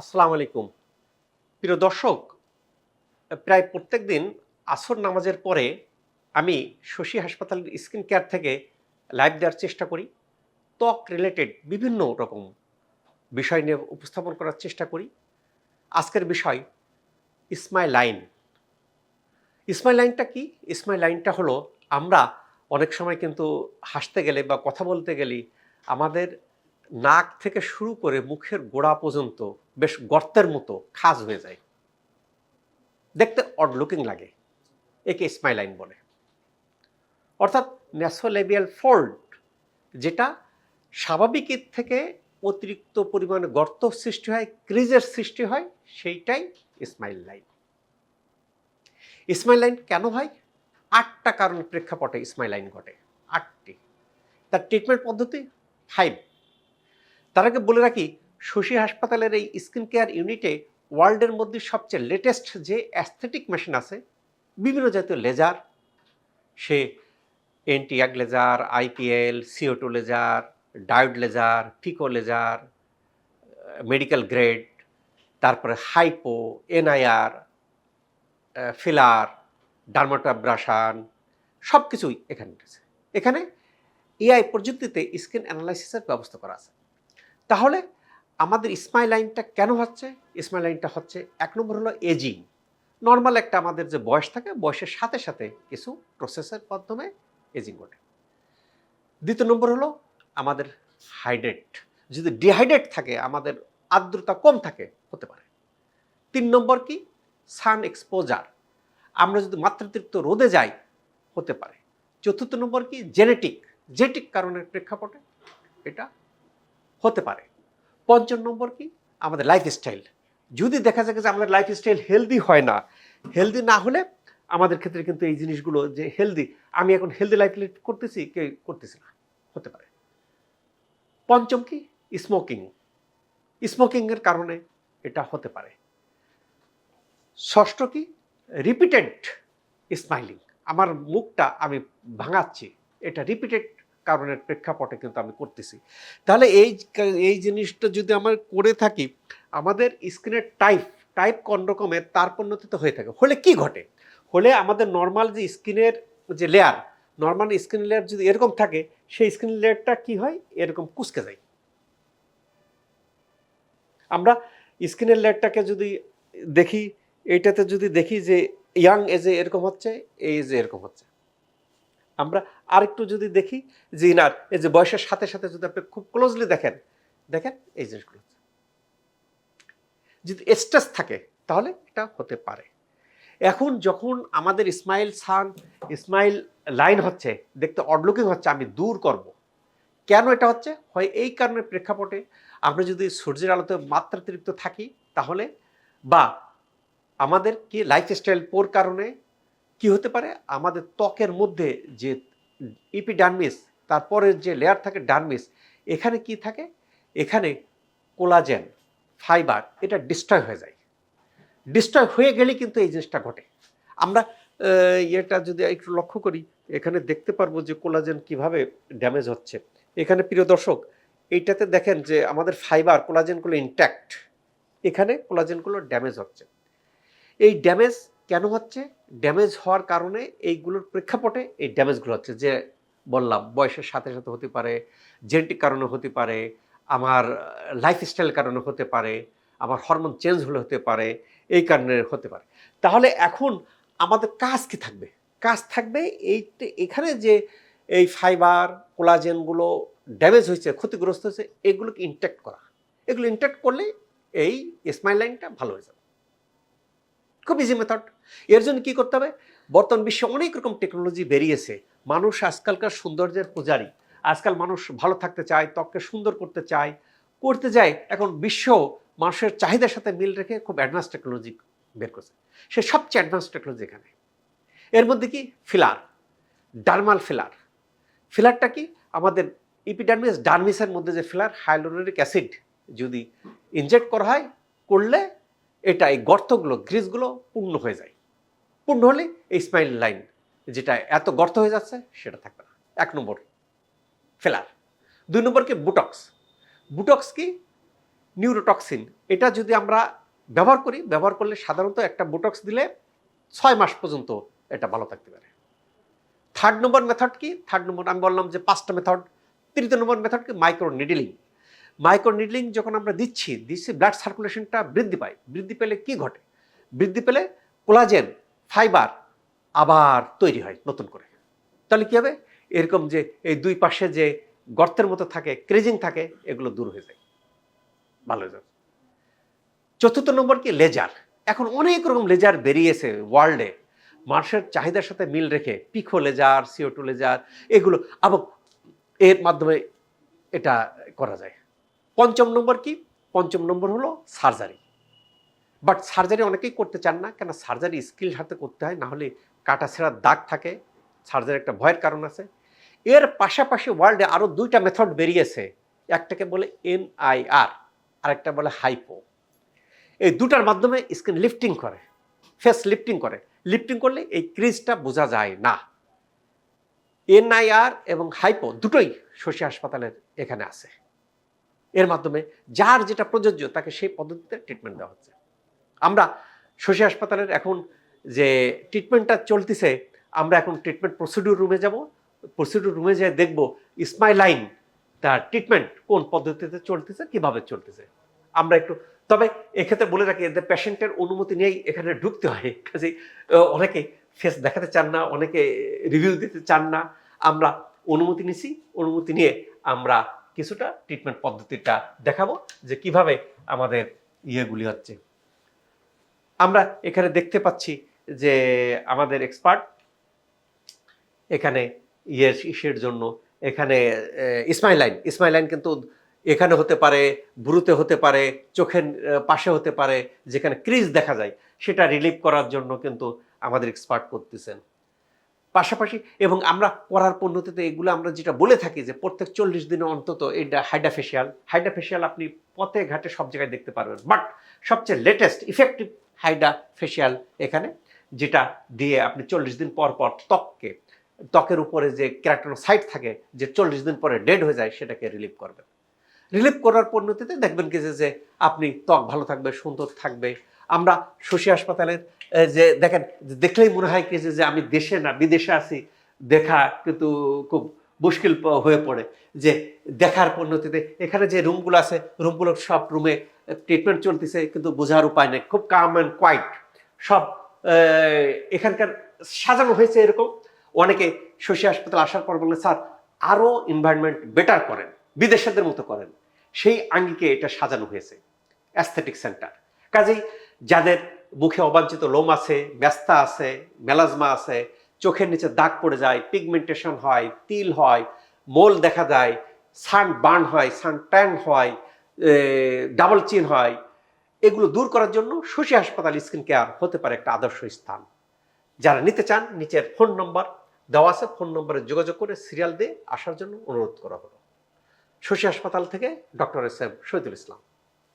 আসসালামু আলাইকুম। প্রিয় দর্শক, প্রায় প্রত্যেক দিন আসর নামাজের পরে আমি শশী হাসপাতালের স্কিন কেয়ার থেকে লাইভ দেওয়ার চেষ্টা করি, ত্বক রিলেটেড বিভিন্ন রকম বিষয় নিয়ে উপস্থাপন করার চেষ্টা করি। আজকের বিষয় ইসমাইল লাইন ইসমাইল লাইনটা কি? ইসমাইল লাইনটা হলো, আমরা অনেক সময় কিন্তু হাসতে গেলে বা কথা বলতে গেলে আমাদের নাক থেকে শুরু করে মুখের গোড়া পর্যন্ত বেশ গর্তের মতো খাজ হয়ে যায়। দেখতে অড লুকিং লাগে, একে স্মাইল লাইন বলে। অর্থাৎ ন্যাসোলেবিয়াল ফোল্ড, যেটা স্বাভাবিকের থেকে অতিরিক্ত পরিমাণে গর্ত সৃষ্টি হয়, ক্রিজের সৃষ্টি হয়, সেইটাই স্মাইল লাইন। স্মাইল লাইন কেন হয়? আটটা কারণ প্রেক্ষাপটে স্মাইল লাইন ঘটে। আটটি। তার ট্রিটমেন্ট পদ্ধতি ফাইভ তার আগে বলে রাখি, শশী হাসপাতালের এই স্কিন কেয়ার ইউনিটে ওয়ার্ল্ডের মধ্যে সবচেয়ে লেটেস্ট যে অ্যাস্থেটিক মেশিন আছে, বিভিন্ন জাতীয় লেজার সে এনটিয়াগ laser IPL CO two laser diode laser pico laser medical grade তারপরে হাইপো এনআইআর ফিলার ডার্মাটাব্রাশান সব কিছুই এখানে এখানে এআই প্রযুক্তিতে স্কিন অ্যানালাইসিসের ব্যবস্থা করা আছে। তাহলে আমাদের স্মাইল লাইনটা কেন হচ্ছে? স্মাইল লাইনটা হচ্ছে এক নম্বর হলো এজিং নর্মাল একটা আমাদের যে বয়স থাকে, বয়সের সাথে সাথে কিছু প্রসেসের মাধ্যমে এজিং ঘটে। দ্বিতীয় নম্বর হলো আমাদের হাইড্রেট যদি ডিহাইড্রেট থাকে, আমাদের আর্দ্রতা কম থাকে, হতে পারে। তিন নম্বর কি? সান এক্সপোজার আমরা যদি মাত্রাতিরিক্ত রোদে যাই, হতে পারে। চতুর্থ নম্বর কি? জেনেটিক জেনেটিক কারণের প্রেক্ষাপটে এটা হতে পারে। পঞ্চম নম্বর কি? আমাদের লাইফস্টাইল যদি দেখা যায় যে আমাদের লাইফস্টাইল হেলদি হয় না হেলদি না হলে আমাদের ক্ষেত্রে কিন্তু এই জিনিসগুলো যে হেলদি আমি এখন হেলদি লাইফ করতেছি, কে করতেছি না, হতে পারে। পঞ্চম কি? স্মোকিং স্মোকিংয়ের কারণে এটা হতে পারে। ষষ্ঠ কি? রিপিটেড স্মাইলিং আমার মুখটা আমি ভাঙাচ্ছি, এটা রিপিটেড কারণের প্রেক্ষাপটে কিন্তু আমি করতেছি। তাহলে এই এই জিনিসটা যদি আমরা করে থাকি, আমাদের স্কিনের টাইপ টাইপ কোন রকমের তার পণ্যতিতে হয়ে থাকে। হলে কি ঘটে? হলে আমাদের নর্মাল যে স্কিনের যে লেয়ার নর্মাল স্কিন লেয়ার যদি এরকম থাকে, সেই স্কিন লেয়ারটা কি হয়? এরকম কুচকে যায়। আমরা স্কিনের লেয়ারটাকে যদি দেখি, এইটাতে যদি দেখি যে ইয়াং এজে এরকম হচ্ছে এই এজে এরকম হচ্ছে। আমরা আরেকটু যদি দেখি, যে ইনার, এই যে বয়সের সাথে সাথে যদি আপনি খুব ক্লোজলি দেখেন দেখেন এই জিনিসগুলো। যদি স্ট্রেস থাকে, তাহলে এটা হতে পারে। এখন যখন আমাদের স্মাইল সান স্মাইল লাইন হচ্ছে, দেখতে অডলুকিং হচ্ছে, আমি দূর করব। কেন এটা হচ্ছে? হয় এই কারণে প্রেক্ষাপটে আমরা যদি সূর্যের আলোতে মাত্রাতিরিক্ত থাকি, তাহলে বা আমাদের কি লাইফস্টাইল পোর কারণে কি হতে পারে? আমাদের ত্বকের মধ্যে যে ইপিডার্মিস তারপরে যে লেয়ার থাকে ডার্মিস এখানে কি থাকে? এখানে কোলাজেন ফাইবার এটা ডিস্ট্রয় হয়ে যায়। ডিস্ট্রয় হয়ে গেলে কিন্তু এই জিনিসটা ঘটে। আমরা এটা যদি একটু লক্ষ্য করি, এখানে দেখতে পারব যে কোলাজেন কীভাবে ড্যামেজ হচ্ছে। এখানে প্রিয় দর্শক, এইটাতে দেখেন যে আমাদের ফাইবার কোলাজেনগুলো ইনট্যাক্ট এখানে কোলাজেনগুলো ড্যামেজ হচ্ছে। এই ড্যামেজ কেন হচ্ছে? ড্যামেজ হওয়ার কারণে এইগুলোর প্রেক্ষাপটে এই ড্যামেজগুলো হচ্ছে যে বললাম, বয়সের সাথে সাথে হতে পারে জেনেটিক কারণে হতে পারে, আমার লাইফস্টাইল কারণে হতে পারে, আমার হরমোন চেঞ্জ হলে হতে পারে, এই কারণে হতে পারে। তাহলে এখন আমাদের কাজ কি থাকবে? কাজ থাকবে এই এখানে যে এই ফাইবার কোলাজেনগুলো ড্যামেজ হয়েছে, ক্ষতিগ্রস্ত হয়েছে, এগুলোকে ইনট্যাক্ট করা। এগুলো ইনট্যাক্ট করলে এই স্মাইল লাইনটা ভালো হয়ে যাবে। খুব ইজি মেথড এর জন্য কী করতে হবে? বর্তমান বিশ্বে অনেক রকম টেকনোলজি বেরিয়েছে। মানুষ আজকালকার সৌন্দর্যের পূজারী। আজকাল মানুষ ভালো থাকতে চায়, ত্বককে সুন্দর করতে চায়, করতে যায়। এখন বিশ্ব মানুষের চাহিদার সাথে মিল রেখে খুব অ্যাডভান্স টেকনোলজি বের করছে। সে সবচেয়ে অ্যাডভান্স টেকনোলজি এখানে। এর মধ্যে কি? ফিলার ডার্মাল ফিলার ফিলারটা কি? আমাদের ইপিডার্মিস ডার্মিসের মধ্যে যে ফিলার হাইলোরিক অ্যাসিড যদি ইনজেক্ট করা হয়, করলে এটা এই গর্তগুলো, গ্রিসগুলো পূর্ণ হয়ে যায়। পূর্ণ হলে এই স্মাইল লাইন যেটা এত গর্ত হয়ে যাচ্ছে সেটা থাকবে না। এক নম্বর ফেলার। দুই নম্বর কি বুটক্স। বুটক্স কি? নিউরোটক্সিন। এটা যদি আমরা ব্যবহার করি, ব্যবহার করলে সাধারণত একটা বুটক্স দিলে ছয় মাস পর্যন্ত এটা ভালো থাকতে পারে। থার্ড নম্বর মেথড কি? থার্ড নম্বর আমি বললাম যে পাঁচটা মেথড তৃতীয় নম্বর মেথড কি? মাইক্রো নিডলিং মাইক্রো নিডলিং যখন আমরা দিচ্ছি দিচ্ছি ব্লাড সার্কুলেশনটা বৃদ্ধি পায়। বৃদ্ধি পেলে কি ঘটে? বৃদ্ধি পেলে কোলাজেন ফাইবার আবার তৈরি হয় নতুন করে। তাহলে কী হবে? এরকম যে এই দুই পাশে যে গর্তের মতো থাকে ক্রেজিং থাকে, এগুলো দূর হয়ে যায়। ভালো হয়ে যাবে চতুর্থ নম্বর কি? লেজার এখন অনেক রকম লেজার বেরিয়েছে ওয়ার্ল্ডে মানুষের চাহিদার সাথে মিল রেখে pico laser CO two laser এগুলো এবং এর মাধ্যমে এটা করা যায়। পঞ্চম নম্বর কি? পঞ্চম নম্বর হলো সার্জারি বাট সার্জারি অনেকেই করতে চান না কেন সার্জারি স্কিল হাতে করতে হয় না হলে কাটা ছেঁড়ার দাগ থাকে সার্জারি একটা ভয়ের কারণ আছে। এর পাশাপাশি ওয়ার্ল্ডে আরও দুইটা মেথড বেরিয়েছে, একটাকে বলে এনআইআর আরেকটা বলে হাইপো এই দুটার মাধ্যমে স্কিন লিফটিং করে ফেস লিফটিং করে। লিফটিং করলে এই ক্রিজটা বোঝা যায় না। এনআইআর এবং হাইপো দুটোই শশী হাসপাতালের এখানে আছে। এর মাধ্যমে যার যেটা প্রযোজ্য, তাকে সেই পদ্ধতিতে ট্রিটমেন্ট দেওয়া হচ্ছে। আমরা শশী হাসপাতালের এখন যে ট্রিটমেন্টটা চলতেছে, আমরা এখন ট্রিটমেন্ট প্রসিডিউর রুমে যাব। প্রসিডিউর রুমে যেয়ে দেখব দেখব স্মাইলাইন তার ট্রিটমেন্ট কোন পদ্ধতিতে চলতেছে, কীভাবে চলতেছে। আমরা একটু, তবে এক্ষেত্রে বলে রাখি, এদের পেশেন্টের অনুমতি নিয়েই এখানে ঢুকতে হয়। কাজে অনেকে ফেস দেখাতে চান না, অনেকে রিভিউ দিতে চান না। আমরা অনুমতি নিছি, অনুমতি নিয়ে আমরা কিছুটা ট্রিটমেন্ট পদ্ধতিটা দেখাবো যে কীভাবে আমাদের ইয়েগুলি হচ্ছে। আমরা এখানে দেখতে পাচ্ছি যে আমাদের এক্সপার্ট এখানে ইয়ের ইসের জন্য এখানে ইসমাইলাইন ইসমাইলাইন কিন্তু এখানে হতে পারে বুড়ুতে হতে পারে, চোখের পাশে হতে পারে, যেখানে ক্রিজ দেখা যায়, সেটা রিলিভ করার জন্য কিন্তু আমাদের এক্সপার্ট করতেছেন। পাশাপাশি এবং আমরা করার পদ্ধতিতে এগুলো আমরা যেটা বলে থাকি যে প্রত্যেক চল্লিশ দিনে অন্তত এটা হাইডাফেশিয়াল হাইডাফেশিয়াল আপনি পথে ঘাটে সব জায়গায় দেখতে পারবেন। বাট সবচেয়ে লেটেস্ট ইফেক্টিভ হাইডা ফেশিয়াল এখানে যেটা দিয়ে আপনি চল্লিশ দিন পর পর ত্বককে, ত্বকের উপরে যে ক্যারাক্টার থাকে যে চল্লিশ দিন পরে ডেড হয়ে যায় সেটাকে রিলিভ করবেন। রিলিভ করার পরিণতিতে দেখবেন কি যে- আপনি ত্বক ভালো থাকবে, সুন্দর থাকবে। আমরা শশী হাসপাতালের যে দেখেন দেখলেই মনে হয় কি যে- আমি দেশে না, বিদেশে আছি, দেখা কিন্তু খুব মুশকিল হয়ে পড়ে। যে দেখার পরিণতিতে এখানে যে রুমগুলো আছে রুমগুলো সব রুমে ট্রিটমেন্ট চলতেছে, কিন্তু বোঝার উপায় নেই। খুব কাম অ্যান্ড কোয়াইট সব এখানকার সাজানো হয়েছে এরকম। অনেকে শশী হাসপাতাল আসার পর বললেন, স্যার আরও এনভায়রনমেন্ট বেটার করেন। বিদেশেদের মতো করেন। সেই আঙ্গিকে এটা সাজানো হয়েছে। অ্যাস্থেটিক সেন্টার কাজেই যাদের মুখে অবাঞ্ছিত লোম আছে, ব্যস্তা আছে, মেলাজমা আছে, চোখের নিচে দাগ পড়ে যায় পিগমেন্টেশন হয়, তিল হয়, মোল দেখা যায়, সান বার্ন হয়, সান ট্যান হয় ডাবল চিন হয়। এগুলো দূর করার জন্য শশী হাসপাতাল স্কিন কেয়ার হতে পারে একটা আদর্শ স্থান। যারা নিতে চান, নিচের ফোন নম্বর দেওয়া আছে, ফোন নম্বরে যোগাযোগ করে সিরিয়াল দিয়ে আসার জন্য অনুরোধ করা হলো। শশী হাসপাতাল থেকে doctor S M Shahidul Islam.